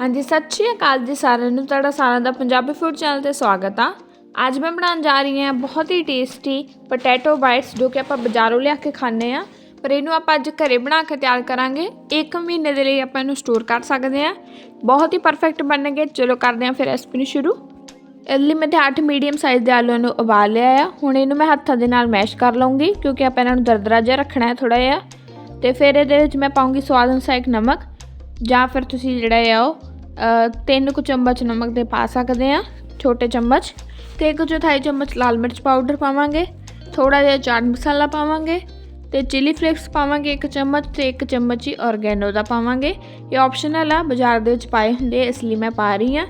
ਹਾਂਜੀ, ਸਤਿ ਸ਼੍ਰੀ ਅਕਾਲ ਜੀ ਸਾਰਿਆਂ ਨੂੰ। ਤੁਹਾਡਾ ਸਾਰਿਆਂ ਦਾ ਪੰਜਾਬੀ ਫੂਡ ਚੈਨਲ ਤੇ ਸਵਾਗਤ ਆ। ਅੱਜ ਮੈਂ ਬਣਾਉਣ ਜਾ ਰਹੀ ਹਾਂ ਬਹੁਤ ਹੀ ਟੇਸਟੀ ਪੋਟੈਟੋ ਬਾਈਟਸ ਜੋ ਕਿ ਆਪਾਂ ਬਾਜ਼ਾਰੋਂ ਲਿਆ ਕੇ ਖਾਂਦੇ ਆ ਪਰ ਇਹਨੂੰ ਆਪਾਂ ਅੱਜ ਘਰੇ ਬਣਾ ਕੇ ਤਿਆਰ ਕਰਾਂਗੇ। ਇੱਕ ਮਹੀਨੇ ਦੇ ਲਈ ਆਪਾਂ ਇਹਨੂੰ ਸਟੋਰ ਕਰ ਸਕਦੇ ਆ ਬਹੁਤ ਹੀ ਪਰਫੈਕਟ ਬਣਨਗੇ। ਚਲੋ ਕਰਦੇ ਆ ਫਿਰ ਰੈਸਪੀ ਨੂੰ ਸ਼ੁਰੂ। ਇਹਦੇ ਲਈ ਮੈਂ ਤੇ 8 ਮੀਡੀਅਮ ਸਾਈਜ਼ ਦੇ ਆਲੂਆਂ ਨੂੰ ਉਬਾਲ ਲਿਆ ਆ। ਹੁਣ ਇਹਨੂੰ ਮੈਂ ਹੱਥਾਂ ਦੇ ਨਾਲ ਮੈਸ਼ ਕਰ ਲਵਾਂਗੀ ਕਿਉਂਕਿ ਆਪਾਂ ਇਹਨਾਂ ਨੂੰ ਦਰਦਰਾ ਜਿਹਾ ਰੱਖਣਾ ਹੈ ਥੋੜਾ ਜਿਹਾ। ਤੇ ਫਿਰ ਇਹਦੇ ਵਿੱਚ ਮੈਂ ਪਾਉਂਗੀ ਸਵਾਦ ਅਨੁਸਾਰ ਨਮਕ। ਜਾਂ ਫਿਰ ਤੁਸੀਂ ਜਿਹੜਾ ਆ ਉਹ ਤਿੰਨ ਕੁ ਚਮਚ ਨਮਕ ਦੇ ਪਾ ਸਕਦੇ ਆ ਛੋਟੇ ਚਮਚ। ਤੇ ਇੱਕ ਚੌਥਾਈ ਚਮਚ ਲਾਲ ਮਿਰਚ ਪਾਊਡਰ ਪਾਵਾਂਗੇ ਥੋੜਾ ਜਿਹਾ ਚਾਟ ਮਸਾਲਾ ਪਾਵਾਂਗੇ ਤੇ ਚਿਲੀ ਫਲੇਕਸ ਪਾਵਾਂਗੇ ਇੱਕ ਚਮਚ ਤੇ ਇੱਕ ਚਮਚ ਹੀ ਔਰਗੈਨੋ ਦਾ ਪਾਵਾਂਗੇ। ਇਹ ਆਪਸ਼ਨਲ ਆ ਬਾਜ਼ਾਰ ਦੇ ਵਿੱਚ ਪਾਏ ਹੁੰਦੇ ਆ, ਇਸ ਲਈ ਮੈਂ ਪਾ ਰਹੀ ਆ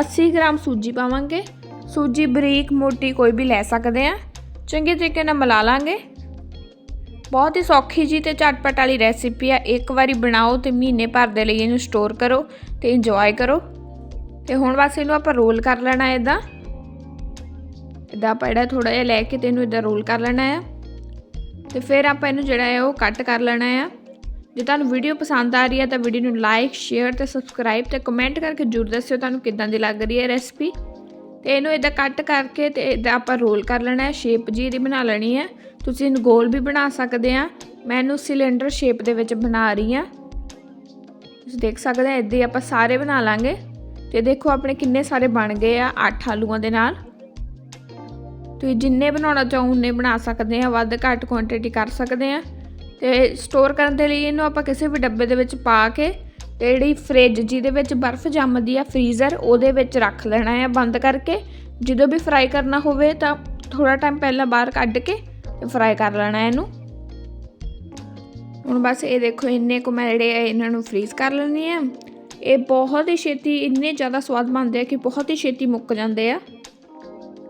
80 ਗ੍ਰਾਮ ਸੂਜੀ ਪਾਵਾਂਗੇ। ਸੂਜੀ ਬਰੀਕ ਮੋਟੀ ਕੋਈ ਵੀ ਲੈ ਸਕਦੇ ਆ ਚੰਗੇ ਤਰੀਕੇ ਨਾਲ ਮਿਲਾ ਲਾਂਗੇ। ਬਹੁਤ ਹੀ ਸੌਖੀ ਜੀ ਤੇ ਝਟਪਟ ਵਾਲੀ ਰੈਸਿਪੀ ਆ। ਇੱਕ ਵਾਰੀ ਬਣਾਓ ਤੇ ਮਹੀਨੇ ਭਰ ਦੇ ਲਈ ਇਹਨੂੰ ਸਟੋਰ ਕਰੋ ਤੇ ਇੰਜੋਏ ਕਰੋ। ਤੇ ਹੁਣ ਬਸ ਇਹਨੂੰ ਆਪਾਂ ਰੋਲ ਕਰ ਲੈਣਾ ਹੈ ਇਦਾਂ ਇਦਾਂ ਆਪਾਂ ਜਿਹੜਾ ਥੋੜਾ ਜਿਹਾ ਲੈ ਕੇ ਤੇ ਇਹਨੂੰ ਇਦਾਂ ਰੋਲ ਕਰ ਲੈਣਾ ਹੈ ਤੇ ਫਿਰ ਆਪਾਂ ਇਹਨੂੰ ਜਿਹੜਾ ਹੈ ਉਹ ਕੱਟ ਕਰ ਲੈਣਾ ਹੈ ਜੇ ਤੁਹਾਨੂੰ ਵੀਡੀਓ ਪਸੰਦ ਆ ਰਹੀ ਹੈ ਤਾਂ ਵੀਡੀਓ ਨੂੰ ਲਾਈਕ ਸ਼ੇਅਰ ਤੇ ਸਬਸਕ੍ਰਾਈਬ ਤੇ ਕਮੈਂਟ ਕਰਕੇ ਜਰੂਰ ਦੱਸਿਓ ਤੁਹਾਨੂੰ ਕਿੱਦਾਂ ਦੀ ਲੱਗ ਰਹੀ ਹੈ ਰੈਸਪੀ ਤੇ ਇਹਨੂੰ ਇਦਾਂ ਕੱਟ ਕਰਕੇ ਤੇ ਇਦਾਂ ਆਪਾਂ ਰੋਲ ਕਰ ਲੈਣਾ ਹੈ, ਸ਼ੇਪ ਜੀ ਦੀ ਬਣਾ ਲੈਣੀ ਹੈ। ਤੁਸੀਂ ਇਹਨੂੰ ਗੋਲ ਵੀ ਬਣਾ ਸਕਦੇ ਆ ਮੈਂ ਇਹਨੂੰ ਸਿਲੰਡਰ ਸ਼ੇਪ ਦੇ ਵਿੱਚ ਬਣਾ ਰਹੀ ਆ ਤੁਸੀਂ ਦੇਖ ਸਕਦੇ ਆ ਇਦਾਂ ਹੀ ਆਪਾਂ ਸਾਰੇ ਬਣਾ ਲਾਂਗੇ। ਤੇ ਦੇਖੋ ਆਪਣੇ ਕਿੰਨੇ ਸਾਰੇ ਬਣ ਗਏ ਆ 8 ਆਲੂਆਂ ਦੇ ਨਾਲ। ਤੁਸੀਂ ਜਿੰਨੇ ਬਣਾਉਣਾ ਚਾਹੋ, ਉਨੇ ਬਣਾ ਸਕਦੇ ਆ ਵੱਧ ਘੱਟ ਕੁਆਂਟੀਟੀ ਕਰ ਸਕਦੇ ਆ ਤੇ ਸਟੋਰ ਕਰਨ ਦੇ ਲਈ ਇਹਨੂੰ ਆਪਾਂ ਕਿਸੇ ਵੀ ਡੱਬੇ ਦੇ ਵਿੱਚ ਪਾ ਕੇ ਤੇ ਜਿਹੜੀ ਫ੍ਰਿਜ ਜਿਹਦੇ ਵਿੱਚ ਬਰਫ਼ ਜੰਮਦੀ ਆ ਫ੍ਰੀਜ਼ਰ ਉਹਦੇ ਵਿੱਚ ਰੱਖ ਲੈਣਾ ਆ ਬੰਦ ਕਰਕੇ। ਜਦੋਂ ਵੀ ਫਰਾਈ ਕਰਨਾ ਹੋਵੇ ਤਾਂ ਥੋੜਾ ਟਾਈਮ ਪਹਿਲਾਂ ਬਾਹਰ ਕੱਢ ਕੇ ਤੇ ਫਰਾਈ ਕਰ ਲੈਣਾ ਇਹਨੂੰ। ਹੁਣ ਬਸ ਇਹ ਦੇਖੋ, ਇੰਨੇ ਕੁ ਮੈਂ ਜਿਹੜੇ ਇਹਨਾਂ ਨੂੰ ਫ੍ਰੀਜ਼ ਕਰ ਲੈਣੀ ਆ। ਇਹ ਬਹੁਤ ਹੀ ਛੇਤੀ, ਇੰਨੇ ਜ਼ਿਆਦਾ ਸਵਾਦ ਬਣਦੇ ਆ ਕਿ ਬਹੁਤ ਹੀ ਛੇਤੀ ਮੁੱਕ ਜਾਂਦੇ ਆ।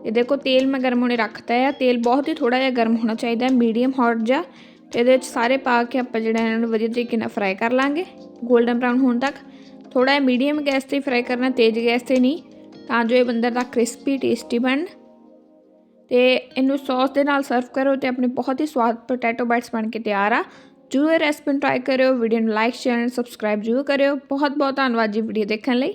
ਇਹ ਦੇਖੋ, ਤੇਲ ਮੈਂ ਗਰਮ ਹੋਣੇ ਰੱਖਤਾ ਹੈ ਤੇਲ ਬਹੁਤ ਹੀ ਥੋੜਾ ਜਿਹਾ ਗਰਮ ਹੋਣਾ ਚਾਹੀਦਾ ਹੈ ਮੀਡੀਅਮ ਹੌਟ ਜਾਂ ਤੇ ਇਹਦੇ ਵਿੱਚ ਸਾਰੇ ਪਾ ਕੇ ਆਪਾਂ ਜਿਹੜਾ ਇਹਨਾਂ ਨੂੰ ਵਧੀਆ ਤਰੀਕੇ ਨਾਲ ਫਰਾਈ ਕਰ ਲਾਂਗੇ। 골ਡਨ ਬ੍ਰਾਊਨ ਹੋਣ ਤੱਕ। ਥੋੜਾ ਜਿਹਾ ਮੀਡੀਅਮ ਗੈਸ ਤੇ ਫਰਾਈ ਕਰਨਾ, ਤੇਜ਼ ਗੈਸ ਤੇ ਨਹੀਂ। ਤਾਂ ਜੋ ਇਹ ਬੰਦਰ ਦਾ ਕ੍ਰਿਸਪੀ ਟੇਸਟੀ ਬਣ। ਤੇ ਇਹਨੂੰ ਸੌਸ ਦੇ ਨਾਲ ਸਰਵ ਕਰੋ ਤੇ ਆਪਣੇ ਬਹੁਤ ਹੀ ਸਵਾਦ ਪੋਟੈਟੋ ਬਾਈਟਸ ਬਣ ਕੇ ਤਿਆਰ ਆ। ਜਰੂਰ ਰੈਸਪੀ ਟਰਾਈ ਕਰਿਓ ਵੀਡੀਓ ਨੂੰ ਲਾਈਕ ਸ਼ੇਅਰ ਐਂਡ ਸਬਸਕ੍ਰਾਈਬ ਜਰੂਰ ਕਰਿਓ। ਬਹੁਤ ਬਹੁਤ ਧੰਨਵਾਦ ਜੀ ਵੀਡੀਓ ਦੇਖਣ ਲਈ।